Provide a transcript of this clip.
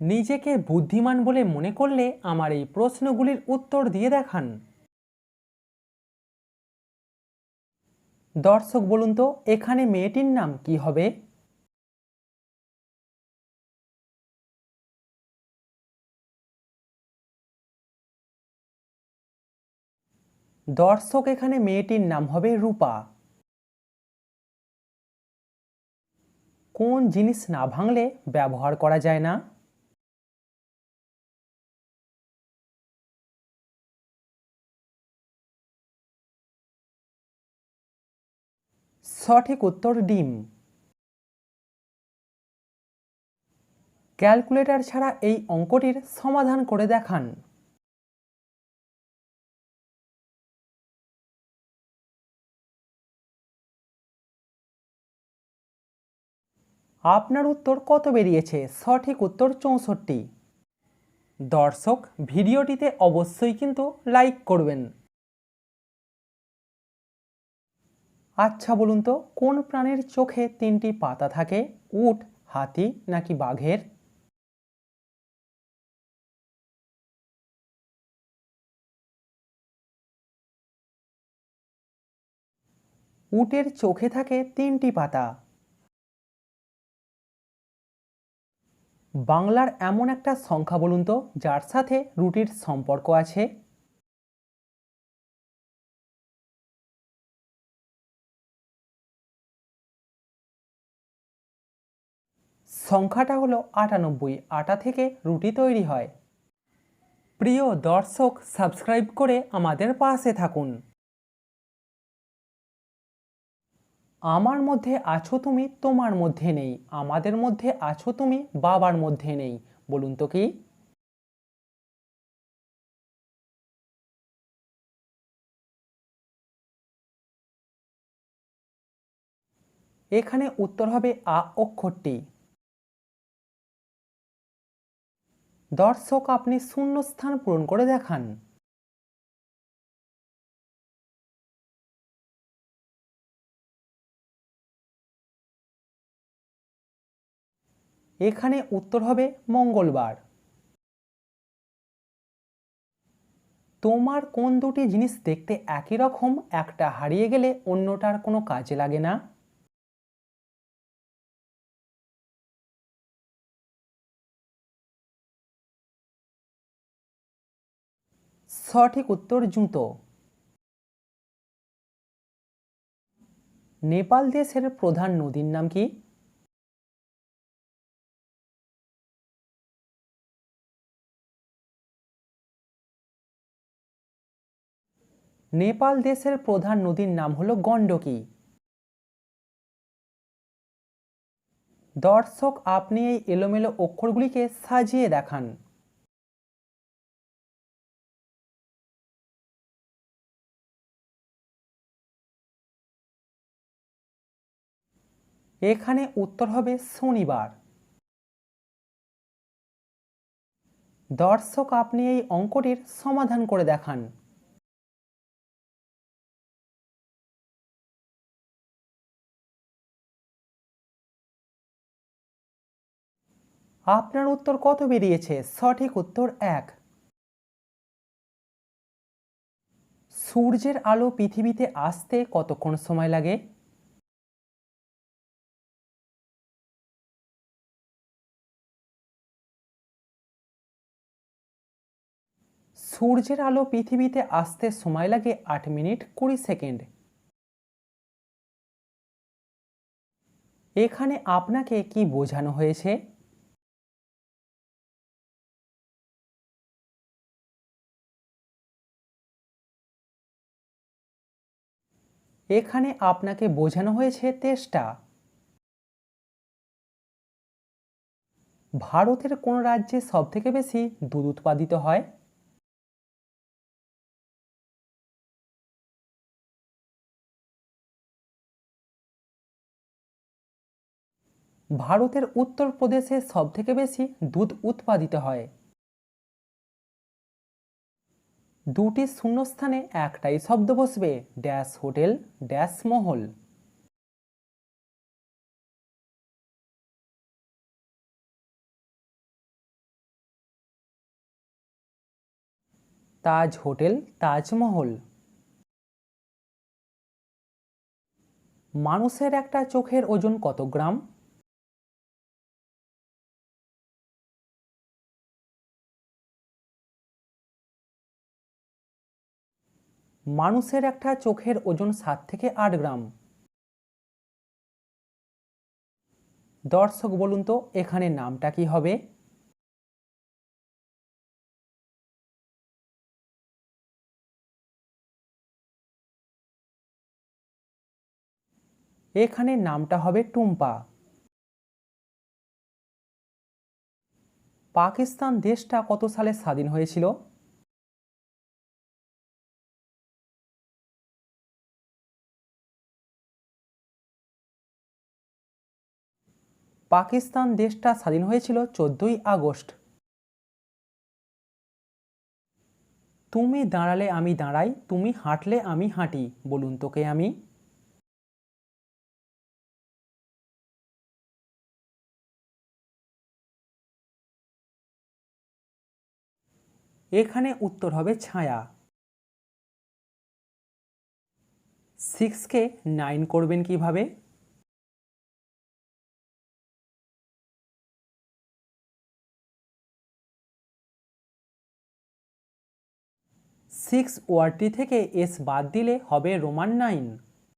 নিজেকে বুদ্ধিমান বলে মনে করলে আমার এই প্রশ্নগুলির উত্তর দিয়ে দেখান। দর্শক বলুন তো, এখানে মেয়েটির নাম কি হবে? দর্শক, এখানে মেয়েটির নাম হবে রূপা। কোন জিনিস না ভাঙলে ব্যবহার করা যায় না? সঠিক উত্তর ডিম। ক্যালকুলেটর ছাড়া এই অঙ্কটির সমাধান করে দেখান। আপনার উত্তর কত বেরিয়েছে? সঠিক উত্তর চৌষট্টি। দর্শক, ভিডিওটিতে অবশ্যই কিন্তু লাইক করবেন। আচ্ছা বলুন তো, কোন প্রাণীর চোখে তিনটি পাতা থাকে? উট, হাতি নাকি বাঘের? উটের চোখে থাকে তিনটি পাতা। বাংলার এমন একটা সংখ্যা বলুন তো, যার সাথে রুটির সম্পর্ক আছে? সংখ্যাটা হলো আটানব্বই। আটা থেকে রুটি তৈরি হয়। প্রিয় দর্শক, সাবস্ক্রাইব করে আমাদের পাশে থাকুন। আমার মধ্যে আছো তুমি, তোমার মধ্যে নেই। আমাদের মধ্যে আছো তুমি, বাবার মধ্যে নেই। বলুন তো কি? এখানে উত্তর হবে আ অক্ষরটি। দর্শক আপনি শূন্য স্থান পূরণ করে দেখান। এখানে উত্তর হবে মঙ্গলবার। তোমার কোন দুটি জিনিস দেখতে একই রকম, একটা হারিয়ে গেলে অন্যটার কোনো কাজে লাগে না? সঠিক উত্তর জুতো। নেপাল দেশের প্রধান নদীর নাম কি? নেপাল দেশের প্রধান নদীর নাম হলো গণ্ডকী। দর্শক, আপনি এই এলোমেলো অক্ষরগুলিকে সাজিয়ে দেখান। এখানে উত্তর হবে শনিবার। দর্শক, আপনি এই অঙ্কটির সমাধান করে দেখান। আপনার উত্তর কত বেরিয়েছে? সঠিক উত্তর এক। সূর্যের আলো পৃথিবীতে আসতে কতক্ষণ সময় লাগে? সূর্যের আলো পৃথিবীতে আসতে সময় লাগে আট মিনিট কুড়ি সেকেন্ড। এখানে আপনাকে কি বোঝানো হয়েছে? এখানে আপনাকে বোঝানো হয়েছে তেষ্টা। ভারতের কোন রাজ্যে সবথেকে বেশি দুধ উৎপাদিত হয়? ভারতের উত্তরপ্রদেশে সবথেকে বেশি দুধ উৎপাদিত হয়। দুটি শূন্যস্থানে একটাই শব্দ বসবে, ড্যাশ হোটেল, ড্যাশ মহল। তাজ হোটেল তাজমহল মানুষের একটা চোখের ওজন কত গ্রাম? মানুষের একটা চোখের ওজন সাত থেকে আট গ্রাম। দর্শক, বলুন তো, এখানে নামটা কি হবে? এখানে নামটা হবে টুম্পা। পাকিস্তান দেশটা কত সালে স্বাধীন হয়েছিল? পাকিস্তান দেশটা স্বাধীন হয়েছিল চোদ্দই আগস্ট। তুমি দাঁড়ালে আমি দাঁড়াই, তুমি হাঁটলে আমি হাঁটি, বলুন তোকে আমি। এখানে উত্তর হবে ছায়া। সিক্সকে নাইন করবেন কীভাবে? সিক্স ওয়ার্ডটি থেকে এস বাদ দিলে হবে রোমান নাইন।